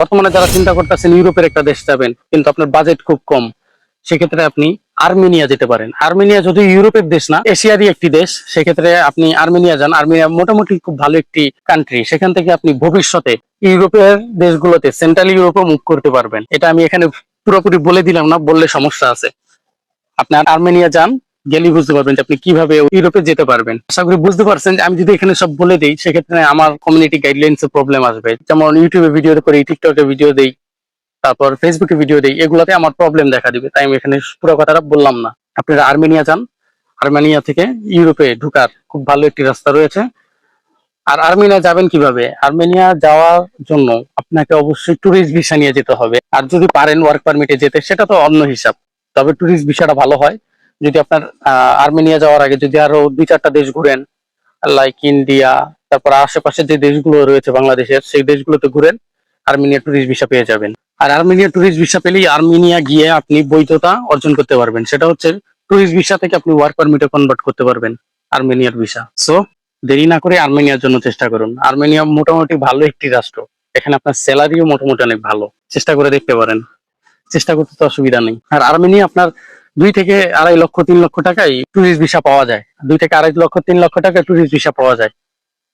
বর্তমানে যারা চিন্তা করতেছেন, ইউরোপের একটা দেশ যাবেন, কিন্তু আপনার বাজেট খুব কম, সেক্ষেত্রে আপনি আর্মেনিয়া যেতে পারেন। আর্মেনিয়া যদি ইউরোপের দেশ না, এশিয়ারই একটি দেশ, সেক্ষেত্রে আপনি আর্মেনিয়া যান। আর্মেনিয়া মোটামুটি খুব ভালো একটি কান্ট্রি সেখান থেকে আপনি ভবিষ্যতে ইউরোপের দেশগুলোতে সেন্ট্রাল ইউরোপে মুখ করতে পারবেন। এটা আমি এখানে পুরোপুরি বলে দিলাম না, বললে সমস্যা আছে। আপনি আর্মেনিয়া যান গেলেই বুঝতে পারবেন যে আপনি কীভাবে ইউরোপে যেতে পারবেন। আশা করি বুঝতে পারছেন আমি যদি এখানে সব বলে দিই, সেক্ষেত্রে আমার কমিউনিটি গাইডলাইন্স প্রবলেম আসবে। যেমন ইউটিউবে ভিডিও করি টিকটকে ভিডিও দেই, তারপর ফেসবুকে ভিডিও দেই, এগুলাতে আমার প্রবলেম দেখা দিবে। তাই আমি এখানে পুরো কথাটা বললাম না। আপনারা আর্মেনিয়া যান। আর্মেনিয়া থেকে ইউরোপে ঢুকার খুব ভালো একটি রাস্তা রয়েছে। আর আর্মেনিয়া যাবেন কীভাবে? আর্মেনিয়া যাওয়ার জন্য আপনাকে অবশ্যই ট্যুরিস্ট ভিসা নিয়ে যেতে হবে। আর যদি পারেন ওয়ার্ক পারমিটে যেতে, সেটা তো অন্য হিসাব। তবে ট্যুরিস্ট ভিসাটা ভালো হয়। যদি আপনার আর্মেনিয়া যাওয়ার আগে যদি আরও দুই চারটা দেশ ঘুরেন লাইক ইন্ডিয়া, তারপর আশেপাশে যে দেশগুলো রয়েছে বাংলাদেশের, সেই দেশগুলোতে ঘুরেন, আর্মেনিয়া ট্যুরিস্ট ভিসা পেয়ে যাবেন। আর আর্মেনিয়া ট্যুরিস্ট ভিসা পেলেই আর্মেনিয়া গিয়ে আপনি বৈধতা অর্জন করতে পারবেন। সেটা হচ্ছে ট্যুরিস্ট ভিসা থেকে আপনি ওয়ার্ক পারমিটে কনভার্ট করতে পারবেন, আর্মেনিয়ার ভিসা সো দেরি না করে আর্মেনিয়ার জন্য চেষ্টা করুন। আর্মেনিয়া মোটামুটি ভালো একটি রাষ্ট্র। এখানে আপনার স্যালারিও মোটামুটি অনেক ভালো। চেষ্টা করে দেখতে পারেন। চেষ্টা করতে তো অসুবিধা নেই। আর আর্মেনিয়া আপনার দুই থেকে আড়াই লক্ষ, তিন লক্ষ টাকায় ট্যুরিস্ট ভিসা পাওয়া যায়। দুই থেকে আড়াই লক্ষ, তিন লক্ষ টাকায় ট্যুরিস্ট ভিসা পাওয়া যায়।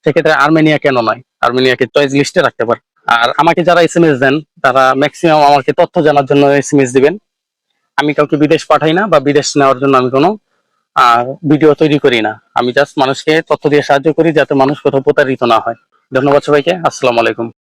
সেক্ষেত্রে আর্মেনিয়া কেন নয়? আর্মেনিয়াকে চয়েস লিস্টে রাখতে পারে। আর আমাকে যারা এস এম এস দেন, তারা ম্যাক্সিমাম আমাকে তথ্য জানার জন্য এস এম এস দিবেন। আমি কাউকে বিদেশ পাঠাই না বা বিদেশ নেওয়ার জন্য আমি কোনো ভিডিও তৈরি করি না। আমি জাস্ট মানুষকে তথ্য দিয়ে সাহায্য করি যাতে মানুষ কোথাও প্রতারিত না হয়। ধন্যবাদ সবাইকে। আসসালামু আলাইকুম।